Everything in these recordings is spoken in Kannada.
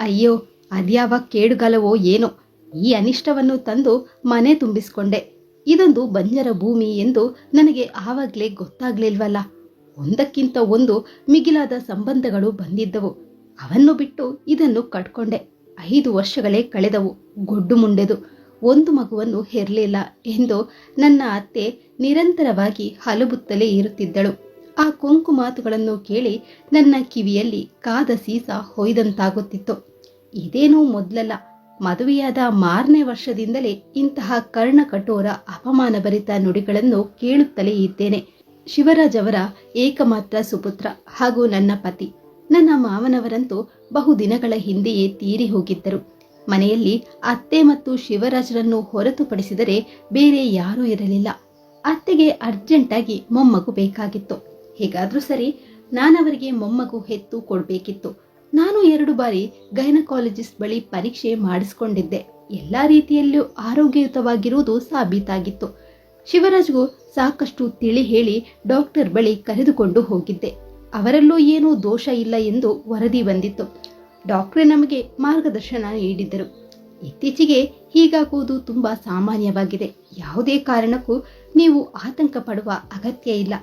ಅಯ್ಯೋ, ಅದ್ಯಾವ ಕೇಡುಗಾಲವೋ ಏನೋ. ಈ ಅನಿಷ್ಟವನ್ನು ತಂದು ಮನೆ ತುಂಬಿಸಿಕೊಂಡೆ. ಇದೊಂದು ಬಂಜರ ಭೂಮಿ ಎಂದು ನನಗೆ ಆವಾಗಲೇ ಗೊತ್ತಾಗ್ಲಿಲ್ವಲ್ಲ. ಒಂದಕ್ಕಿಂತ ಒಂದು ಮಿಗಿಲಾದ ಸಂಬಂಧಗಳು ಬಂದಿದ್ದವು. ಅವನ್ನು ಬಿಟ್ಟು ಇದನ್ನು ಕಟ್ಕೊಂಡೆ. ಐದು ವರ್ಷಗಳೇ ಕಳೆದವು, ಗೊಡ್ಡು ಮುಂಡೆದು. ಒಂದು ಮಗುವನ್ನು ಹೆರಲಿಲ್ಲ ಎಂದು ನನ್ನ ಅತ್ತೆ ನಿರಂತರವಾಗಿ ಹಲಬುತ್ತಲೇ ಇರುತ್ತಿದ್ದಳು. ಆ ಕೊಂಕು ಮಾತುಗಳನ್ನು ಕೇಳಿ ನನ್ನ ಕಿವಿಯಲ್ಲಿ ಕಾದ ಸೀಸ ಹೊಯ್ದಂತಾಗುತ್ತಿತ್ತು. ಇದೇನೂ ಮೊದಲಲ್ಲ. ಮದುವೆಯಾದ ಮಾರನೇ ವರ್ಷದಿಂದಲೇ ಇಂತಹ ಕರ್ಣ ಕಠೋರ ಅಪಮಾನಭರಿತ ನುಡಿಗಳನ್ನು ಕೇಳುತ್ತಲೇ ಇದ್ದೇನೆ. ಶಿವರಾಜ್ ಅವರ ಏಕಮಾತ್ರ ಸುಪುತ್ರ ಹಾಗೂ ನನ್ನ ಪತಿ. ನನ್ನ ಮಾವನವರಂತೂ ಬಹುದಿನಗಳ ಹಿಂದೆಯೇ ತೀರಿ ಹೋಗಿದ್ದರು. ಮನೆಯಲ್ಲಿ ಅತ್ತೆ ಮತ್ತು ಶಿವರಾಜರನ್ನು ಹೊರತುಪಡಿಸಿದರೆ ಬೇರೆ ಯಾರೂ ಇರಲಿಲ್ಲ. ಅತ್ತೆಗೆ ಅರ್ಜೆಂಟಾಗಿ ಮೊಮ್ಮಗು ಬೇಕಾಗಿತ್ತು. ಹೇಗಾದರೂ ಸರಿ, ನಾನವರಿಗೆ ಮೊಮ್ಮಗು ಹೆತ್ತು ಕೊಡ್ಬೇಕಿತ್ತು. ನಾನು ಎರಡು ಬಾರಿ ಗೈನಕಾಲಜಿಸ್ಟ್ ಬಳಿ ಪರೀಕ್ಷೆ ಮಾಡಿಸ್ಕೊಂಡಿದ್ದೆ. ಎಲ್ಲ ರೀತಿಯಲ್ಲೂ ಆರೋಗ್ಯಯುತವಾಗಿರುವುದು ಸಾಬೀತಾಗಿತ್ತು. ಶಿವರಾಜ್ಗೂ ಸಾಕಷ್ಟು ತಿಳಿ ಹೇಳಿ ಡಾಕ್ಟರ್ ಬಳಿ ಕರೆದುಕೊಂಡು ಹೋಗಿದ್ದೆ. ಅವರಲ್ಲೂ ಏನೂ ದೋಷ ಇಲ್ಲ ಎಂದು ವರದಿ ಬಂದಿತ್ತು. ಡಾಕ್ಟ್ರೇ ನಮಗೆ ಮಾರ್ಗದರ್ಶನ ನೀಡಿದ್ದರು. ಇತ್ತೀಚೆಗೆ ಹೀಗಾಗುವುದು ತುಂಬಾ ಸಾಮಾನ್ಯವಾಗಿದೆ. ಯಾವುದೇ ಕಾರಣಕ್ಕೂ ನೀವು ಆತಂಕ ಪಡುವ ಅಗತ್ಯ ಇಲ್ಲ.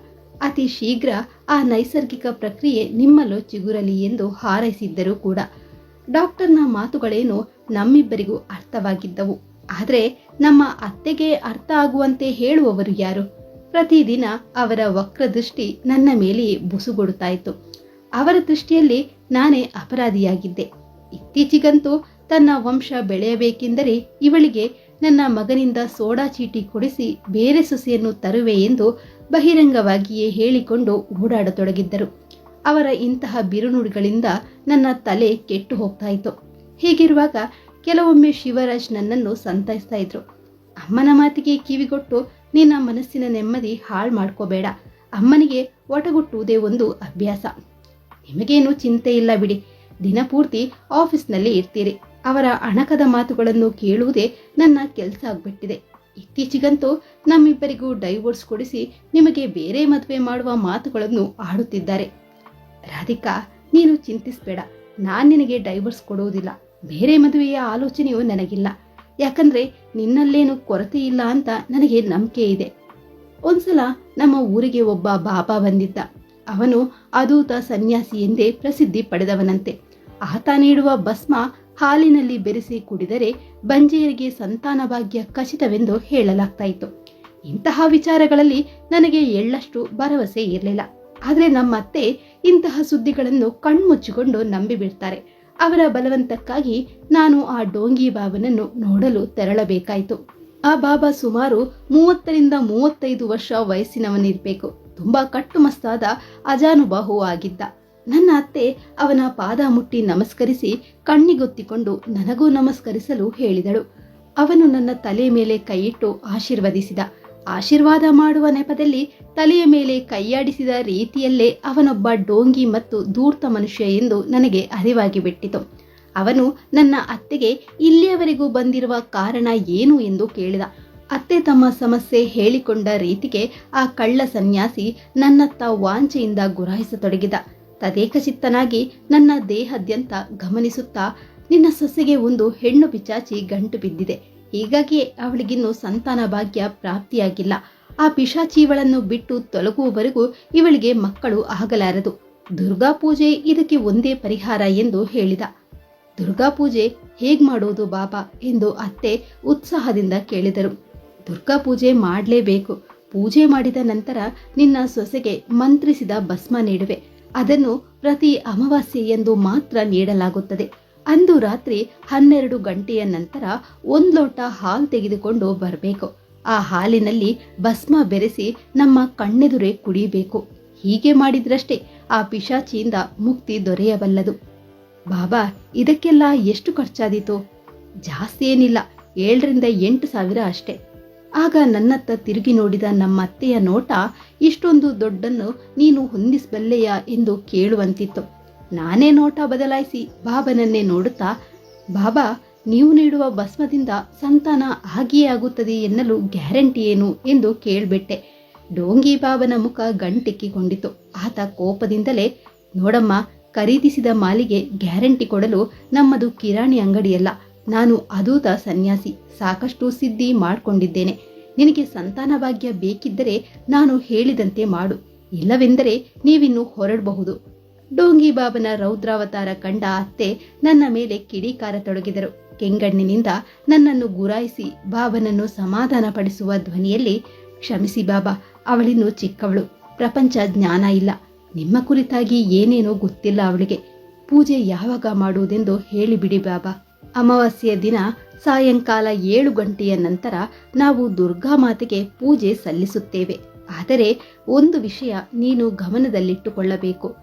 ಅತಿ ಶೀಘ್ರ ಆ ನೈಸರ್ಗಿಕ ಪ್ರಕ್ರಿಯೆ ನಿಮ್ಮಲ್ಲೂ ಚಿಗುರಲಿ ಎಂದು ಹಾರೈಸಿದ್ದರು ಕೂಡ. ಡಾಕ್ಟರ್ನ ಮಾತುಗಳೇನು ನಮ್ಮಿಬ್ಬರಿಗೂ ಅರ್ಥವಾಗಿದ್ದವು. ಆದರೆ ನಮ್ಮ ಅತ್ತೆಗೆ ಅರ್ಥ ಆಗುವಂತೆ ಹೇಳುವವರು ಯಾರು? ಪ್ರತಿದಿನ ಅವರ ವಕ್ರದೃಷ್ಟಿ ನನ್ನ ಮೇಲೆ ಬುಸುಗೊಡುತ್ತಾ ಇತ್ತು ಅವರ ದೃಷ್ಟಿಯಲ್ಲಿ ನಾನೇ ಅಪರಾಧಿಯಾಗಿದ್ದೆ. ಇತ್ತೀಚೆಗಂತೂ ತನ್ನ ವಂಶ ಬೆಳೆಯಬೇಕೆಂದರೆ ಇವಳಿಗೆ ನನ್ನ ಮಗನಿಂದ ಸೋಡಾ ಚೀಟಿ ಕೊಡಿಸಿ ಬೇರೆ ಸೊಸೆಯನ್ನು ತರುವೆ ಎಂದು ಬಹಿರಂಗವಾಗಿಯೇ ಹೇಳಿಕೊಂಡು ಓಡಾಡತೊಡಗಿದ್ದರು. ಅವರ ಇಂತಹ ಬಿರುನುಡಿಗಳಿಂದ ನನ್ನ ತಲೆ ಕೆಟ್ಟು ಹೋಗ್ತಾ ಇತ್ತು ಹೀಗಿರುವಾಗ ಕೆಲವೊಮ್ಮೆ ಶಿವರಾಜ್ ನನ್ನನ್ನು ಸಂತೈಸ್ತಾ ಇದ್ರು ಅಮ್ಮನ ಮಾತಿಗೆ ಕಿವಿಗೊಟ್ಟು ನಿನ್ನ ಮನಸ್ಸಿನ ನೆಮ್ಮದಿ ಹಾಳು ಮಾಡ್ಕೋಬೇಡ. ಅಮ್ಮನಿಗೆ ಒಟಗುಟ್ಟುವುದೇ ಒಂದು ಅಭ್ಯಾಸ. ನಿಮಗೇನು ಚಿಂತೆ ಇಲ್ಲ ಬಿಡಿ. ದಿನಪೂರ್ತಿ ಆಫೀಸ್ನಲ್ಲಿ ಇರ್ತೀರಿ. ಅವರ ಅಣಕದ ಮಾತುಗಳನ್ನು ಕೇಳುವುದೇ ನನ್ನ ಕೆಲಸ ಆಗ್ಬಿಟ್ಟಿದೆ. ಇತ್ತೀಚಿಗಂತೂ ನಮ್ಮಿಬ್ಬರಿಗೂ ಡೈವೋರ್ಸ್ ಕೊಡಿಸಿ ನಿಮಗೆ ಬೇರೆ ಮದುವೆ ಮಾಡುವ ಮಾತುಗಳನ್ನು ಆಡುತ್ತಿದ್ದಾರೆ. ರಾಧಿಕಾ, ನೀನು ಚಿಂತಿಸಬೇಡ. ನಾನು ನಿನಗೆ ಡೈವರ್ಸ್ ಕೊಡುವುದಿಲ್ಲ ಬೇರೆ ಮದುವೆಯ ಆಲೋಚನೆಯೂ ನನಗಿಲ್ಲ. ಯಾಕಂದ್ರೆ ನಿನ್ನಲ್ಲೇನು ಕೊರತೆ ಇಲ್ಲ ಅಂತ ನನಗೆ ನಂಬಿಕೆ ಇದೆ. ಒಂದ್ಸಲ ನಮ್ಮ ಊರಿಗೆ ಒಬ್ಬ ಬಾಬಾ ಬಂದಿದ್ದ. ಅವನು ಅದೂತ ಸನ್ಯಾಸಿ ಎಂದೇ ಪ್ರಸಿದ್ಧಿ ಪಡೆದವನಂತೆ. ಆತ ನೀಡುವ ಭಸ್ಮ ಹಾಲಿನಲ್ಲಿ ಬೆರೆಸಿ ಕುಡಿದರೆ ಬಂಜೆಯರಿಗೆ ಸಂತಾನ ಭಾಗ್ಯ ಖಚಿತವೆಂದು ಹೇಳಲಾಗ್ತಾ ಇತ್ತು ಇಂತಹ ವಿಚಾರಗಳಲ್ಲಿ ನನಗೆ ಎಳ್ಳಷ್ಟು ಭರವಸೆ ಇರಲಿಲ್ಲ. ಆದರೆ ನಮ್ಮತ್ತೆ ಇಂತಹ ಸುದ್ದಿಗಳನ್ನು ಕಣ್ಮುಚ್ಚಿಕೊಂಡು ನಂಬಿಬಿಡ್ತಾರೆ. ಅವರ ಬಲವಂತಕ್ಕಾಗಿ ನಾನು ಆ ಡೋಂಗಿ ಬಾಬನನ್ನು ನೋಡಲು ತೆರಳಬೇಕಾಯಿತು. ಆ ಬಾಬಾ ಸುಮಾರು ಮೂವತ್ತರಿಂದ ಮೂವತ್ತೈದು ವರ್ಷ ವಯಸ್ಸಿನವನಿರಬೇಕು. ತುಂಬಾ ಕಟ್ಟುಮಸ್ತಾದ ಅಜಾನುಬಾಹು ಆಗಿದ್ದ ನನ್ನ ಅತ್ತೆ ಅವನ ಪಾದ ಮುಟ್ಟಿ ನಮಸ್ಕರಿಸಿ ಕಣ್ಣಿಗೊತ್ತಿಕೊಂಡು ನನಗೂ ನಮಸ್ಕರಿಸಲು ಹೇಳಿದಳು. ಅವನು ನನ್ನ ತಲೆ ಮೇಲೆ ಕೈಯಿಟ್ಟು ಆಶೀರ್ವದಿಸಿದ. ಆಶೀರ್ವಾದ ಮಾಡುವ ನೆಪದಲ್ಲಿ ತಲೆಯ ಮೇಲೆ ಕೈಯಾಡಿಸಿದ ರೀತಿಯಲ್ಲೇ ಅವನೊಬ್ಬ ಡೋಂಗಿ ಮತ್ತು ಧೂರ್ತ ಮನುಷ್ಯ ಎಂದು ನನಗೆ ಅರಿವಾಗಿ ಬಿಟ್ಟಿತು. ಅವನು ನನ್ನ ಅತ್ತೆಗೆ ಇಲ್ಲಿಯವರೆಗೂ ಬಂದಿರುವ ಕಾರಣ ಏನು ಎಂದು ಕೇಳಿದ. ಅತ್ತೆ ತಮ್ಮ ಸಮಸ್ಯೆ ಹೇಳಿಕೊಂಡ ರೀತಿಗೆ ಆ ಕಳ್ಳ ಸನ್ಯಾಸಿ ನನ್ನತ್ತ ವಾಂಚೆಯಿಂದ ಗುರಾಯಿಸತೊಡಗಿದ. ತದೇಕಚಿತ್ತನಾಗಿ ನನ್ನ ದೇಹದ್ಯಂತ ಗಮನಿಸುತ್ತಾ ನಿನ್ನ ಸೊಸೆಗೆ ಒಂದು ಹೆಣ್ಣು ಪಿಚಾಚಿ ಗಂಟು ಬಿದ್ದಿದೆ. ಹೀಗಾಗಿಯೇ ಅವಳಿಗಿನ್ನೂ ಸಂತಾನ ಭಾಗ್ಯ ಪ್ರಾಪ್ತಿಯಾಗಿಲ್ಲ. ಆ ಪಿಶಾಚಿಯವಳನ್ನು ಬಿಟ್ಟು ತೊಲಗುವವರೆಗೂ ಇವಳಿಗೆ ಮಕ್ಕಳು ಆಗಲಾರದು. ದುರ್ಗಾ ಪೂಜೆ ಇದಕ್ಕೆ ಒಂದೇ ಪರಿಹಾರ ಎಂದು ಹೇಳಿದ. ದುರ್ಗಾ ಪೂಜೆ ಹೇಗ್ ಮಾಡೋದು ಬಾಬಾ ಎಂದು ಅತ್ತೆ ಉತ್ಸಾಹದಿಂದ ಕೇಳಿದರು. ದುರ್ಗಾ ಪೂಜೆ ಮಾಡಲೇಬೇಕು. ಪೂಜೆ ಮಾಡಿದ ನಂತರ ನಿನ್ನ ಸೊಸೆಗೆ ಮಂತ್ರಿಸಿದ ಭಸ್ಮ ನೀಡುವೆ. ಅದನ್ನು ಪ್ರತಿ ಅಮಾವಾಸ್ಯೆ ಎಂದು ಮಾತ್ರ ನೀಡಲಾಗುತ್ತದೆ. ಅಂದು ರಾತ್ರಿ ಹನ್ನೆರಡು ಗಂಟೆಯ ನಂತರ ಒಂದು ಲೋಟ ಹಾಲು ತೆಗೆದುಕೊಂಡು ಬರಬೇಕು. ಆ ಹಾಲಿನಲ್ಲಿ ಭಸ್ಮ ಬೆರೆಸಿ ನಮ್ಮ ಕಣ್ಣೆದುರೇ ಕುಡಿಯಬೇಕು ಹೀಗೆ ಮಾಡಿದ್ರಷ್ಟೇ ಆ ಪಿಶಾಚಿಯಿಂದ ಮುಕ್ತಿ ದೊರೆಯಬಲ್ಲದು. ಬಾಬಾ, ಇದಕ್ಕೆಲ್ಲ ಎಷ್ಟು ಖರ್ಚಾದೀತು? ಜಾಸ್ತಿ ಏನಿಲ್ಲ. ಏಳರಿಂದ ಎಂಟು ಸಾವಿರ ಅಷ್ಟೇ. ಆಗ ನನ್ನತ್ತ ತಿರುಗಿ ನೋಡಿದ ನಮ್ಮ ಅತ್ತೆಯ ನೋಟ, ಇಷ್ಟೊಂದು ದೊಡ್ಡನ್ನು ನೀನು ಹೊಂದಿಸಬಲ್ಲೆಯಾ ಎಂದು ಕೇಳುವಂತಿತ್ತು. ನಾನೇ ನೋಟ ಬದಲಾಯಿಸಿ ಬಾಬನನ್ನೇ ನೋಡುತ್ತಾ, ಬಾಬಾ, ನೀವು ನೀಡುವ ಭಸ್ಮದಿಂದ ಸಂತಾನ ಆಗಿಯೇ ಆಗುತ್ತದೆ ಎನ್ನಲು ಗ್ಯಾರಂಟಿ ಏನು ಎಂದು ಕೇಳಿಬಿಟ್ಟೆ. ಡೋಂಗಿ ಬಾಬನ ಮುಖ ಗಂಟೆಕ್ಕಿಕೊಂಡಿತು ಆತ ಕೋಪದಿಂದಲೇ, ನೋಡಮ್ಮ, ಖರೀದಿಸಿದ ಮಾಲಿಗೆ ಗ್ಯಾರಂಟಿ ಕೊಡಲು ನಮ್ಮದು ಕಿರಾಣಿ ಅಂಗಡಿಯಲ್ಲ ನಾನು ಅದೂತ ಸನ್ಯಾಸಿ, ಸಾಕಷ್ಟು ಸಿದ್ಧಿ ಮಾಡಿಕೊಂಡಿದ್ದೇನೆ. ನಿನಗೆ ಸಂತಾನ ಭಾಗ್ಯ ಬೇಕಿದ್ದರೆ ನಾನು ಹೇಳಿದಂತೆ ಮಾಡು. ಇಲ್ಲವೆಂದರೆ ನೀವಿನ್ನು ಹೊರಡಬಹುದು. ಡೋಂಗಿ ಬಾಬನ ರೌದ್ರಾವತಾರ ಕಂಡ ಅತ್ತೆ ನನ್ನ ಮೇಲೆ ಕಿಡಿಕಾರ ತೊಡಗಿದರು. ಕೆಂಗಣ್ಣಿನಿಂದ ನನ್ನನ್ನು ಗುರಾಯಿಸಿ, ಬಾಬನನ್ನು ಸಮಾಧಾನಪಡಿಸುವ ಧ್ವನಿಯಲ್ಲಿ, ಕ್ಷಮಿಸಿ ಬಾಬಾ, ಅವಳಿನ್ನು ಚಿಕ್ಕವಳು. ಪ್ರಪಂಚ ಜ್ಞಾನ ಇಲ್ಲ. ನಿಮ್ಮ ಕುರಿತಾಗಿ ಏನೇನೋ ಗೊತ್ತಿಲ್ಲ ಅವಳಿಗೆ. ಪೂಜೆ ಯಾವಾಗ ಮಾಡುವುದೆಂದು ಹೇಳಿಬಿಡಿ ಬಾಬಾ. ಅಮಾವಾಸ್ಯೆಯ ದಿನ ಸಾಯಂಕಾಲ ಏಳು ಗಂಟೆಯ ನಂತರ ನಾವು ದುರ್ಗಾ ಮಾತೆಗೆ ಪೂಜೆ ಸಲ್ಲಿಸುತ್ತೇವೆ. ಆದರೆ ಒಂದು ವಿಷಯ ನೀನು ಗಮನದಲ್ಲಿಟ್ಟುಕೊಳ್ಳಬೇಕು.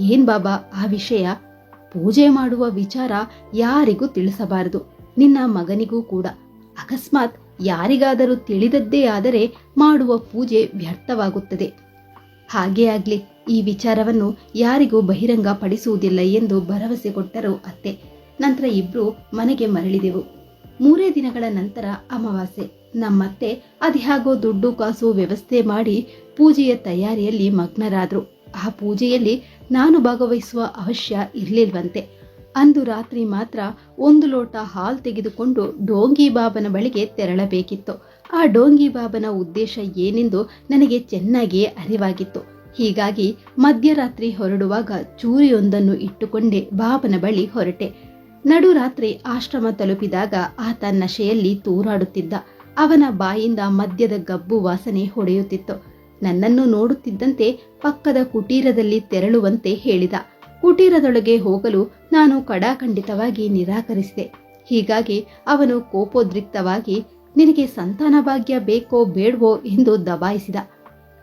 ಏನ್ ಬಾಬಾ, ಆ ವಿಷಯ? ಪೂಜೆ ಮಾಡುವ ವಿಚಾರ ಯಾರಿಗೂ ತಿಳಿಸಬಾರದು. ನಿನ್ನ ಮಗನಿಗೂ ಕೂಡ. ಅಕಸ್ಮಾತ್ ಯಾರಿಗಾದರೂ ತಿಳಿದದ್ದೇ ಆದರೆ ಮಾಡುವ ಪೂಜೆ ವ್ಯರ್ಥವಾಗುತ್ತದೆ. ಹಾಗೇ ಆಗ್ಲಿ, ಈ ವಿಚಾರವನ್ನು ಯಾರಿಗೂ ಬಹಿರಂಗ ಪಡಿಸುವುದಿಲ್ಲ ಎಂದು ಭರವಸೆ ಕೊಟ್ಟರು ಅತ್ತೆ. ನಂತರ ಇಬ್ರು ಮನೆಗೆ ಮರಳಿದೆವು. ಮೂರೇ ದಿನಗಳ ನಂತರ ಅಮಾವಾಸ್ಯೆ. ನಮ್ಮತ್ತೆ ಅದ್ಯಾಗೋ ದುಡ್ಡು ಕಾಸು ವ್ಯವಸ್ಥೆ ಮಾಡಿ ಪೂಜೆಯ ತಯಾರಿಯಲ್ಲಿ ಮಗ್ನರಾದ್ರು. ಆ ಪೂಜೆಯಲ್ಲಿ ನಾನು ಭಾಗವಹಿಸುವ ಅವಶ್ಯ ಇರಲಿಲ್ವಂತೆ. ಅಂದು ರಾತ್ರಿ ಮಾತ್ರ ಒಂದು ಲೋಟ ಹಾಲು ತೆಗೆದುಕೊಂಡು ಡೋಂಗಿ ಬಾಬನ ಬಳಿಗೆ ತೆರಳಬೇಕಿತ್ತು. ಆ ಡೋಂಗಿ ಬಾಬನ ಉದ್ದೇಶ ಏನೆಂದು ನನಗೆ ಚೆನ್ನಾಗಿ ಅರಿವಾಗಿತ್ತು. ಹೀಗಾಗಿ ಮಧ್ಯರಾತ್ರಿ ಹೊರಡುವಾಗ ಚೂರಿಯೊಂದನ್ನು ಇಟ್ಟುಕೊಂಡೇ ಬಾಬನ ಬಳಿ ಹೊರಟೆ. ನಡುರಾತ್ರಿ ಆಶ್ರಮ ತಲುಪಿದಾಗ ಆತ ನಶೆಯಲ್ಲಿ ತೂರಾಡುತ್ತಿದ್ದ. ಅವನ ಬಾಯಿಂದ ಮದ್ಯದ ಗಬ್ಬು ವಾಸನೆ ಹೊಡೆಯುತ್ತಿತ್ತು. ನನ್ನನ್ನು ನೋಡುತ್ತಿದ್ದಂತೆ ಪಕ್ಕದ ಕುಟೀರದಲ್ಲಿ ತೆರಳುವಂತೆ ಹೇಳಿದ. ಕುಟೀರದೊಳಗೆ ಹೋಗಲು ನಾನು ಕಡಾಖಂಡಿತವಾಗಿ ನಿರಾಕರಿಸಿದೆ. ಹೀಗಾಗಿ ಅವನು ಕೋಪೋದ್ರಿಕ್ತವಾಗಿ, ನಿನಗೆ ಸಂತಾನ ಭಾಗ್ಯ ಬೇಕೋ ಬೇಡವೋ ಎಂದು ದಬಾಯಿಸಿದ.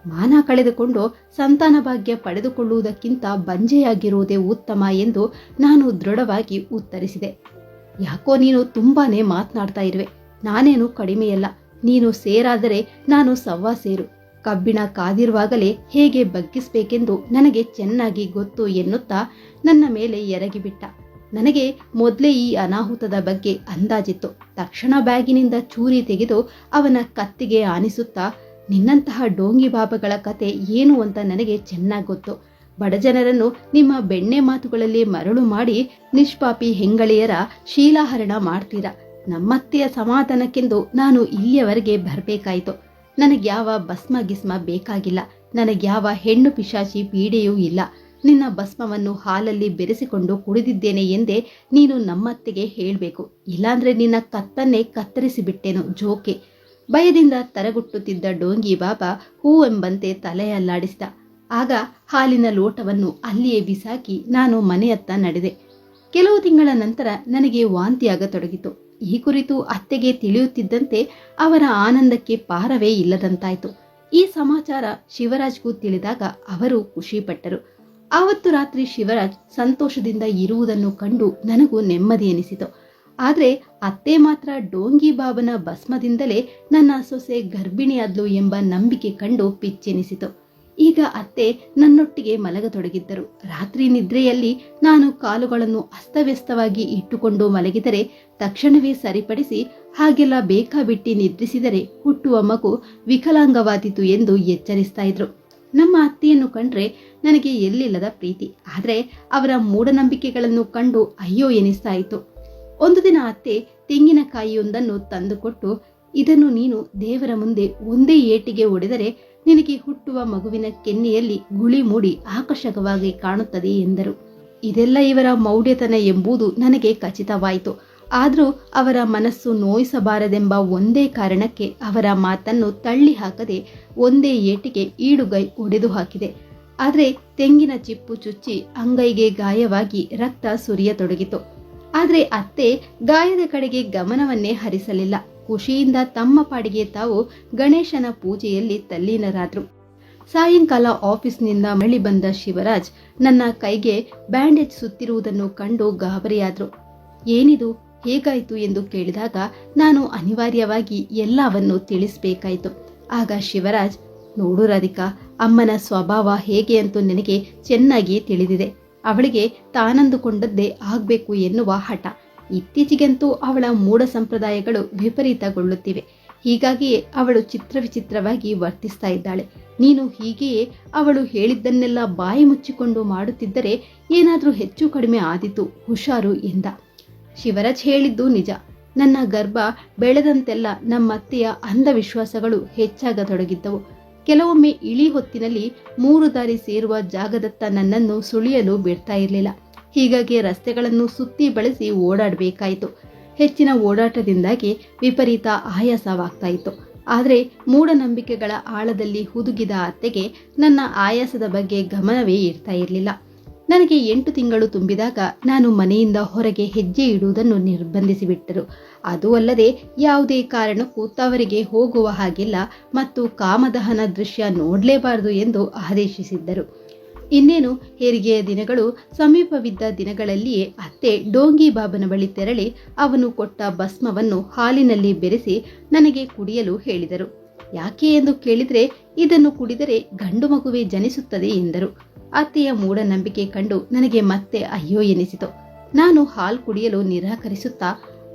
ಮಾನ ಕಳೆದುಕೊಂಡು ಸಂತಾನ ಭಾಗ್ಯ ಪಡೆದುಕೊಳ್ಳುವುದಕ್ಕಿಂತ ಬಂಜೆಯಾಗಿರುವುದೇ ಉತ್ತಮ ಎಂದು ನಾನು ದೃಢವಾಗಿ ಉತ್ತರಿಸಿದೆ. ಯಾಕೋ ನೀನು ತುಂಬಾನೇ ಮಾತನಾಡ್ತಾ ಇರುವೆ. ನಾನೇನು ಕಡಿಮೆಯಲ್ಲ. ನೀನು ಸೇರಾದರೆ ನಾನು ಸವ್ವಾ ಸೇರು. ಕಬ್ಬಿಣ ಕಾದಿರುವಾಗಲೇ ಹೇಗೆ ಬಗ್ಗಿಸಬೇಕೆಂದು ನನಗೆ ಚೆನ್ನಾಗಿ ಗೊತ್ತು ಎನ್ನುತ್ತಾ ನನ್ನ ಮೇಲೆ ಎರಗಿಬಿಟ್ಟ. ನನಗೆ ಮೊದಲೇ ಈ ಅನಾಹುತದ ಬಗ್ಗೆ ಅಂದಾಜಿತ್ತು. ತಕ್ಷಣ ಬ್ಯಾಗಿನಿಂದ ಚೂರಿ ತೆಗೆದು ಅವನ ಕತ್ತಿಗೆ ಆನಿಸುತ್ತಾ ನಿನ್ನಂತಹ ಡೋಂಗಿ ಬಾಬಗಳ ಕತೆ ಏನು ಅಂತ ನನಗೆ ಚೆನ್ನಾಗಿ ಗೊತ್ತು. ಬಡಜನರನ್ನು ನಿಮ್ಮ ಬೆಣ್ಣೆ ಮಾತುಗಳಲ್ಲಿ ಮರಳು ಮಾಡಿ ನಿಷ್ಪಾಪಿ ಹೆಂಗಳೆಯರ ಶೀಲಾಹರಣ ಮಾಡ್ತೀರಾ? ನಮ್ಮತ್ತೆಯ ಸಮಾಧಾನಕ್ಕೆಂದು ನಾನು ಇಲ್ಲಿಯವರೆಗೆ ಬರಬೇಕಾಯಿತು. ನನಗ್ಯಾವ ಭಸ್ಮ ಗಿಸ್ಮ ಬೇಕಾಗಿಲ್ಲ. ನನಗ್ಯಾವ ಹೆಣ್ಣು ಪಿಶಾಚಿ ಪೀಡೆಯೂ ಇಲ್ಲ. ನಿನ್ನ ಭಸ್ಮವನ್ನು ಹಾಲಲ್ಲಿ ಬೆರೆಸಿಕೊಂಡು ಕುಡಿದಿದ್ದೇನೆ ಎಂದೇ ನೀನು ನಮ್ಮತ್ತೆಗೆ ಹೇಳಬೇಕು. ಇಲ್ಲಾಂದ್ರೆ ನಿನ್ನ ಕತ್ತನ್ನೇ ಕತ್ತರಿಸಿ ಬಿಟ್ಟೆನು ಜೋಕೆ. ಭಯದಿಂದ ತರಗುಟ್ಟುತ್ತಿದ್ದ ಡೋಂಗಿ ಬಾಬಾ ಹೂವೆಂಬಂತೆ ತಲೆಯಲ್ಲಾಡಿಸಿದ. ಆಗ ಹಾಲಿನ ಲೋಟವನ್ನು ಅಲ್ಲಿಯೇ ಬಿಸಾಕಿ ನಾನು ಮನೆಯತ್ತ ನಡೆದೆ. ಕೆಲವು ತಿಂಗಳ ನಂತರ ನನಗೆ ವಾಂತಿಯಾಗತೊಡಗಿತು ಈ ಕುರಿತು ಅತ್ತೆಗೆ ತಿಳಿಯುತ್ತಿದ್ದಂತೆ ಅವರ ಆನಂದಕ್ಕೆ ಪಾರವೇ ಇಲ್ಲದಂತಾಯಿತು. ಈ ಸಮಾಚಾರ ಶಿವರಾಜ್ಗೂ ತಿಳಿದಾಗ ಅವರು ಖುಷಿಪಟ್ಟರು. ಆವತ್ತು ರಾತ್ರಿ ಶಿವರಾಜ್ ಸಂತೋಷದಿಂದ ಇರುವುದನ್ನು ಕಂಡು ನನಗೂ ನೆಮ್ಮದಿ ಎನಿಸಿತು. ಆದರೆ ಅತ್ತೆ ಮಾತ್ರ ಡೋಂಗಿ ಬಾಬನ ಭಸ್ಮದಿಂದಲೇ ನನ್ನ ಸೊಸೆ ಗರ್ಭಿಣಿಯಾದ್ಲು ಎಂಬ ನಂಬಿಕೆ ಕಂಡು ಪಿಚ್ಚೆನಿಸಿತು. ಈಗ ಅತ್ತೆ ನನ್ನೊಟ್ಟಿಗೆ ಮಲಗತೊಡಗಿದ್ದರು. ರಾತ್ರಿ ನಿದ್ರೆಯಲ್ಲಿ ನಾನು ಕಾಲುಗಳನ್ನು ಅಸ್ತವ್ಯಸ್ತವಾಗಿ ಇಟ್ಟುಕೊಂಡು ಮಲಗಿದರೆ ತಕ್ಷಣವೇ ಸರಿಪಡಿಸಿ ಹಾಗೆಲ್ಲ ಬೇಕಾಬಿಟ್ಟಿ ನಿದ್ರಿಸಿದರೆ ಹುಟ್ಟುವ ಮಗು ವಿಕಲಾಂಗವಾದೀತು ಎಂದು ಎಚ್ಚರಿಸ್ತಾ ಇದ್ರು. ನಮ್ಮ ಅತ್ತೆಯನ್ನು ಕಂಡ್ರೆ ನನಗೆ ಎಲ್ಲಿಲ್ಲದ ಪ್ರೀತಿ. ಆದರೆ ಅವರ ಮೂಢನಂಬಿಕೆಗಳನ್ನು ಕಂಡು ಅಯ್ಯೋ ಎನಿಸ್ತಾ ಇತ್ತು. ಒಂದು ದಿನ ಅತ್ತೆ ತೆಂಗಿನಕಾಯಿಯೊಂದನ್ನು ತಂದುಕೊಟ್ಟು, ಇದನ್ನು ನೀನು ದೇವರ ಮುಂದೆ ಒಂದೇ ಏಟಿಗೆ ಒಡೆದರೆ ನಿನಗೆ ಹುಟ್ಟುವ ಮಗುವಿನ ಕೆನ್ನೆಯಲ್ಲಿ ಗುಳಿ ಮೂಡಿ ಆಕರ್ಷಕವಾಗಿ ಕಾಣುತ್ತದೆ ಎಂದರು. ಇದೆಲ್ಲ ಇವರ ಮೌಢ್ಯತನ ಎಂಬುದು ನನಗೆ ಖಚಿತವಾಯಿತು. ಆದರೂ ಅವರ ಮನಸ್ಸು ನೋಯಿಸಬಾರದೆಂಬ ಒಂದೇ ಕಾರಣಕ್ಕೆ ಅವರ ಮಾತನ್ನು ತಳ್ಳಿ ಹಾಕದೆ ಒಂದೇ ಏಟಿಗೆ ಈಡುಗೈ ಒಡೆದು ಹಾಕಿದೆ. ಆದರೆ ತೆಂಗಿನ ಚಿಪ್ಪು ಚುಚ್ಚಿ ಅಂಗೈಗೆ ಗಾಯವಾಗಿ ರಕ್ತ ಸುರಿಯತೊಡಗಿತು. ಆದರೆ ಅತ್ತೆ ಗಾಯದ ಕಡೆಗೆ ಗಮನವನ್ನೇ ಹರಿಸಲಿಲ್ಲ. ಖುಷಿಯಿಂದ ತಮ್ಮ ಪಾಡಿಗೆ ತಾವು ಗಣೇಶನ ಪೂಜೆಯಲ್ಲಿ ತಲ್ಲೀನರಾದ್ರು. ಸಾಯಂಕಾಲ ಆಫೀಸ್ನಿಂದ ಮಳಿ ಬಂದ ಶಿವರಾಜ್ ನನ್ನ ಕೈಗೆ ಬ್ಯಾಂಡೇಜ್ ಸುತ್ತಿರುವುದನ್ನು ಕಂಡು ಗಾಬರಿಯಾದರು. ಏನಿದು? ಹೇಗಾಯಿತು ಎಂದು ಕೇಳಿದಾಗ ನಾನು ಅನಿವಾರ್ಯವಾಗಿ ಎಲ್ಲವನ್ನು ತಿಳಿಸಬೇಕಾಯಿತು. ಆಗ ಶಿವರಾಜ್, ನೋಡು ರಾಧಿಕಾ, ಅಮ್ಮನ ಸ್ವಭಾವ ಹೇಗೆ ಅಂತೂ ನನಗೆ ಚೆನ್ನಾಗಿ ತಿಳಿದಿದೆ. ಅವಳಿಗೆ ತಾನಂದುಕೊಂಡದ್ದೇ ಆಗಬೇಕು ಎನ್ನುವ ಹಠ. ಇತ್ತೀಚೆಗಂತೂ ಅವಳ ಮೂಢ ಸಂಪ್ರದಾಯಗಳು ವಿಪರೀತಗೊಳ್ಳುತ್ತಿವೆ. ಹೀಗಾಗಿಯೇ ಅವಳು ಚಿತ್ರ ವಿಚಿತ್ರವಾಗಿ ವರ್ತಿಸ್ತಾ ಇದ್ದಾಳೆ. ನೀನು ಹೀಗೆಯೇ ಅವಳು ಹೇಳಿದ್ದನ್ನೆಲ್ಲ ಬಾಯಿ ಮುಚ್ಚಿಕೊಂಡು ಮಾಡುತ್ತಿದ್ದರೆ ಏನಾದರೂ ಹೆಚ್ಚು ಕಡಿಮೆ ಆದಿತು, ಹುಷಾರು ಎಂದ. ಶಿವರಾಜ್ ಹೇಳಿದ್ದು ನಿಜ. ನನ್ನ ಗರ್ಭ ಬೆಳೆದಂತೆಲ್ಲ ನಮ್ಮತ್ತೆಯ ಅಂಧವಿಶ್ವಾಸಗಳು ಹೆಚ್ಚಾಗತೊಡಗಿದ್ದವು. ಕೆಲವೊಮ್ಮೆ ಇಳಿ ಹೊತ್ತಿನಲ್ಲಿ ಮೂರು ದಾರಿ ಸೇರುವ ಜಾಗದತ್ತ ನನ್ನನ್ನು ಸುಳಿಯಲು ಬಿಡ್ತಾ ಇರಲಿಲ್ಲ. ಹೀಗಾಗಿ ರಸ್ತೆಗಳನ್ನು ಸುತ್ತಿ ಬಳಸಿ ಓಡಾಡಬೇಕಾಯಿತು. ಹೆಚ್ಚಿನ ಓಡಾಟದಿಂದಾಗಿ ವಿಪರೀತ ಆಯಾಸವಾಗ್ತಾ ಇತ್ತು. ಆದರೆ ಮೂಢನಂಬಿಕೆಗಳ ಆಳದಲ್ಲಿ ಹುದುಗಿದ ಅತ್ತೆಗೆ ನನ್ನ ಆಯಾಸದ ಬಗ್ಗೆ ಗಮನವೇ ಇರ್ತಾ ಇರಲಿಲ್ಲ. ನನಗೆ ಎಂಟು ತಿಂಗಳು ತುಂಬಿದಾಗ ನಾನು ಮನೆಯಿಂದ ಹೊರಗೆ ಹೆಜ್ಜೆ ಇಡುವುದನ್ನು ನಿರ್ಬಂಧಿಸಿಬಿಟ್ಟರು. ಅದೂ ಅಲ್ಲದೆ ಯಾವುದೇ ಕಾರಣಕ್ಕೂ ತವರಿಗೆ ಹೋಗುವ ಹಾಗಿಲ್ಲ ಮತ್ತು ಕಾಮದಹನ ದೃಶ್ಯ ನೋಡಲೇಬಾರದು ಎಂದು ಆದೇಶಿಸಿದ್ದರು. ಇನ್ನೇನು, ಹೆರಿಗೆಯ ದಿನಗಳು ಸಮೀಪವಿದ್ದ ದಿನಗಳಲ್ಲಿಯೇ ಅತ್ತೆ ಡೋಂಗಿ ಬಾಬನ ಬಳಿ ತೆರಳಿ ಅವನು ಕೊಟ್ಟ ಭಸ್ಮವನ್ನು ಹಾಲಿನಲ್ಲಿ ಬೆರೆಸಿ ನನಗೆ ಕುಡಿಯಲು ಹೇಳಿದರು. ಯಾಕೆ ಎಂದು ಕೇಳಿದರೆ, ಇದನ್ನು ಕುಡಿದರೆ ಗಂಡು ಮಗುವೆ ಜನಿಸುತ್ತದೆ ಎಂದರು. ಅತ್ತೆಯ ಮೂಢನಂಬಿಕೆ ಕಂಡು ನನಗೆ ಮತ್ತೆ ಅಯ್ಯೋ ಎನಿಸಿತು. ನಾನು ಹಾಲು ಕುಡಿಯಲು ನಿರಾಕರಿಸುತ್ತಾ,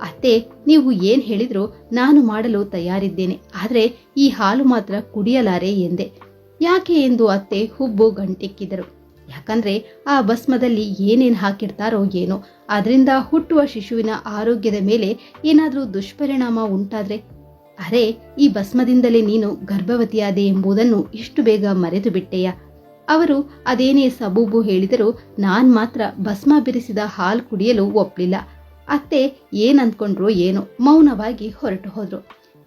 ಅತ್ತೆ, ನೀವು ಏನ್ ಹೇಳಿದ್ರೋ ನಾನು ಮಾಡಲು ತಯಾರಿದ್ದೇನೆ. ಆದರೆ ಈ ಹಾಲು ಮಾತ್ರ ಕುಡಿಯಲಾರೆ ಎಂದೆ. ಯಾಕೆ ಎಂದು ಅತ್ತೆ ಹುಬ್ಬು ಗಂಟಿಕ್ಕಿದರು. ಯಾಕಂದ್ರೆ ಆ ಭಸ್ಮದಲ್ಲಿ ಏನೇನು ಹಾಕಿರ್ತಾರೋ ಏನೋ. ಅದರಿಂದ ಹುಟ್ಟುವ ಶಿಶುವಿನ ಆರೋಗ್ಯದ ಮೇಲೆ ಏನಾದರೂ ದುಷ್ಪರಿಣಾಮ ಉಂಟಾದ್ರೆ? ಅರೆ, ಈ ಭಸ್ಮದಿಂದಲೇ ನೀನು ಗರ್ಭವತಿಯಾದೆ ಎಂಬುದನ್ನು ಇಷ್ಟು ಬೇಗ ಮರೆತು ಬಿಟ್ಟೆಯ ಅವರು ಅದೇನೇ ಸಬೂಬು ಹೇಳಿದರೂ ನಾನ್ ಮಾತ್ರ ಭಸ್ಮ ಬಿರಿಸಿದ ಹಾಲು ಕುಡಿಯಲು ಒಪ್ಪಲಿಲ್ಲ ಅತ್ತೆ ಏನ್ ಅಂದ್ಕೊಂಡ್ರೋ ಏನೋ ಮೌನವಾಗಿ ಹೊರಟು ಹೋದ್ರು.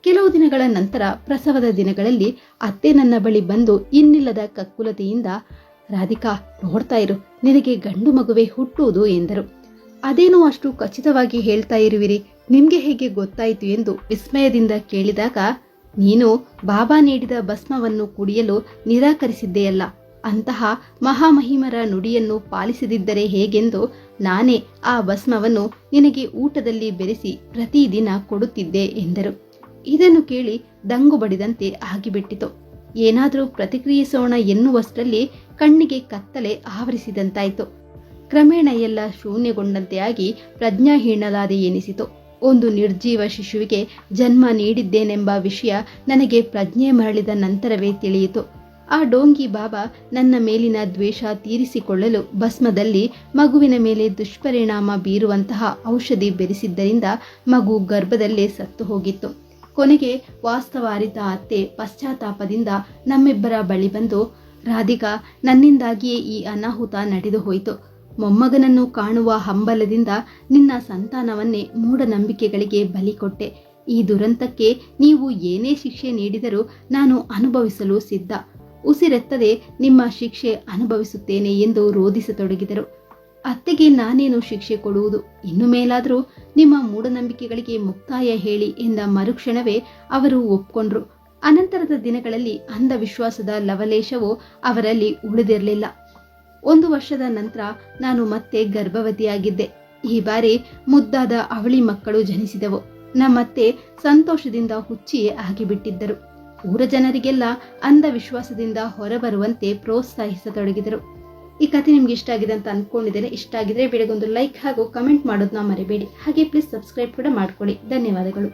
ಕೆಲವು ದಿನಗಳ ನಂತರ ಪ್ರಸವದ ದಿನಗಳಲ್ಲಿ ಅತ್ತೆ ನನ್ನ ಬಳಿ ಬಂದು ಇನ್ನಿಲ್ಲದ ಕಕ್ಕುಲತೆಯಿಂದ, ರಾಧಿಕಾ, ನೋಡ್ತಾ ಇರು, ನಿನಗೆ ಗಂಡು ಮಗುವೆ ಹುಟ್ಟುವುದು ಎಂದರು. ಅದೇನೋ ಅಷ್ಟು ಖಚಿತವಾಗಿ ಹೇಳ್ತಾ ಇರುವಿರಿ, ನಿಮಗೆ ಹೇಗೆ ಗೊತ್ತಾಯಿತು ಎಂದು ವಿಸ್ಮಯದಿಂದ ಕೇಳಿದಾಗ, ನೀನು ಬಾಬಾ ನೀಡಿದ ಭಸ್ಮವನ್ನು ಕುಡಿಯಲು ನಿರಾಕರಿಸಿದ್ದೆಯಲ್ಲ ಅಂತಹ ಮಹಾಮಹಿಮರ ನುಡಿಯನ್ನು ಪಾಲಿಸದಿದ್ದರೆ ಹೇಗೆಂದು ನಾನೇ ಆ ಭಸ್ಮವನ್ನು ನಿನಗೆ ಊಟದಲ್ಲಿ ಬೆರೆಸಿ ಪ್ರತಿದಿನ ಕೊಡುತ್ತಿದ್ದೆ ಎಂದರು. ಇದನ್ನು ಕೇಳಿ ದಂಗು ಬಡಿದಂತೆ ಆಗಿಬಿಟ್ಟಿತು. ಏನಾದರೂ ಪ್ರತಿಕ್ರಿಯಿಸೋಣ ಎನ್ನುವಷ್ಟರಲ್ಲಿ ಕಣ್ಣಿಗೆ ಕತ್ತಲೆ ಆವರಿಸಿದಂತಾಯಿತು. ಕ್ರಮೇಣ ಎಲ್ಲ ಶೂನ್ಯಗೊಂಡಂತೆ ಆಗಿ ಪ್ರಜ್ಞಾಹೀನಲಾದೆ ಎನಿಸಿತು. ಒಂದು ನಿರ್ಜೀವ ಶಿಶುವಿಗೆ ಜನ್ಮ ನೀಡಿದ್ದೇನೆಂಬ ವಿಷಯ ನನಗೆ ಪ್ರಜ್ಞೆ ಮರಳಿದ ನಂತರವೇ ತಿಳಿಯಿತು. ಆ ಡೋಂಗಿ ಬಾಬಾ ನನ್ನ ಮೇಲಿನ ದ್ವೇಷ ತೀರಿಸಿಕೊಳ್ಳಲು ಭಸ್ಮದಲ್ಲಿ ಮಗುವಿನ ಮೇಲೆ ದುಷ್ಪರಿಣಾಮ ಬೀರುವಂತಹ ಔಷಧಿ ಬೆರೆಸಿದ್ದರಿಂದ ಮಗು ಗರ್ಭದಲ್ಲೇ ಸತ್ತು ಹೋಗಿತ್ತು. ಕೊನೆಗೆ ವಾಸ್ತವ ಅರಿತ ಅತ್ತೆ ಪಶ್ಚಾತ್ತಾಪದಿಂದ ನಮ್ಮಿಬ್ಬರ ಬಳಿ ಬಂದು, ರಾಧಿಕಾ, ನನ್ನಿಂದಾಗಿಯೇ ಈ ಅನಾಹುತ ನಡೆದು ಹೋಯಿತು. ಮೊಮ್ಮಗನನ್ನು ಕಾಣುವ ಹಂಬಲದಿಂದ ನಿನ್ನ ಸಂತಾನವನ್ನೇ ಮೂಢನಂಬಿಕೆಗಳಿಗೆ ಬಲಿ ಕೊಟ್ಟೆ. ಈ ದುರಂತಕ್ಕೆ ನೀವು ಏನೇ ಶಿಕ್ಷೆ ನೀಡಿದರೂ ನಾನು ಅನುಭವಿಸಲು ಸಿದ್ಧ. ಉಸಿರೆತ್ತದೆ ನಿಮ್ಮ ಶಿಕ್ಷೆ ಅನುಭವಿಸುತ್ತೇನೆ ಎಂದು ರೋಧಿಸತೊಡಗಿದರು. ಅತ್ತೆಗೆ ನಾನೇನು ಶಿಕ್ಷೆ ಕೊಡುವುದು, ಇನ್ನು ಮೇಲಾದರೂ ನಿಮ್ಮ ಮೂಢನಂಬಿಕೆಗಳಿಗೆ ಮುಕ್ತಾಯ ಹೇಳಿ ಎಂದ ಮರುಕ್ಷಣವೇ ಅವರು ಒಪ್ಕೊಂಡ್ರು. ಅನಂತರದ ದಿನಗಳಲ್ಲಿ ಅಂಧವಿಶ್ವಾಸದ ಲವಲೇಶವು ಅವರಲ್ಲಿ ಉಳಿದಿರಲಿಲ್ಲ. ಒಂದು ವರ್ಷದ ನಂತರ ನಾನು ಮತ್ತೆ ಗರ್ಭವತಿಯಾಗಿದ್ದೆ. ಈ ಬಾರಿ ಮುದ್ದಾದ ಅವಳಿ ಮಕ್ಕಳು ಜನಿಸಿದವು. ನಮ್ಮತ್ತೆ ಸಂತೋಷದಿಂದ ಹುಚ್ಚಿಯೇ ಆಗಿಬಿಟ್ಟಿದ್ದರು. ಊರ ಜನರಿಗೆಲ್ಲ ಅಂಧವಿಶ್ವಾಸದಿಂದ ಹೊರಬರುವಂತೆ ಪ್ರೋತ್ಸಾಹಿಸತೊಡಗಿದರು. ಈ ಕಥೆ ನಿಮ್ಗೆ ಇಷ್ಟ ಆಗಿದೆ ಅಂತ ಅನ್ಕೊಂಡಿದ್ದೇನೆ. ಇಷ್ಟ ಆಗಿದ್ರೆ ವಿಡಿಯೋಗೊಂದು ಲೈಕ್ ಹಾಗೂ ಕಮೆಂಟ್ ಮಾಡೋದನ್ನ ಮರಿಬೇಡಿ. ಹಾಗೆ ಪ್ಲೀಸ್ ಸಬ್ಸ್ಕ್ರೈಬ್ ಕೂಡ ಮಾಡ್ಕೊಳ್ಳಿ. ಧನ್ಯವಾದಗಳು.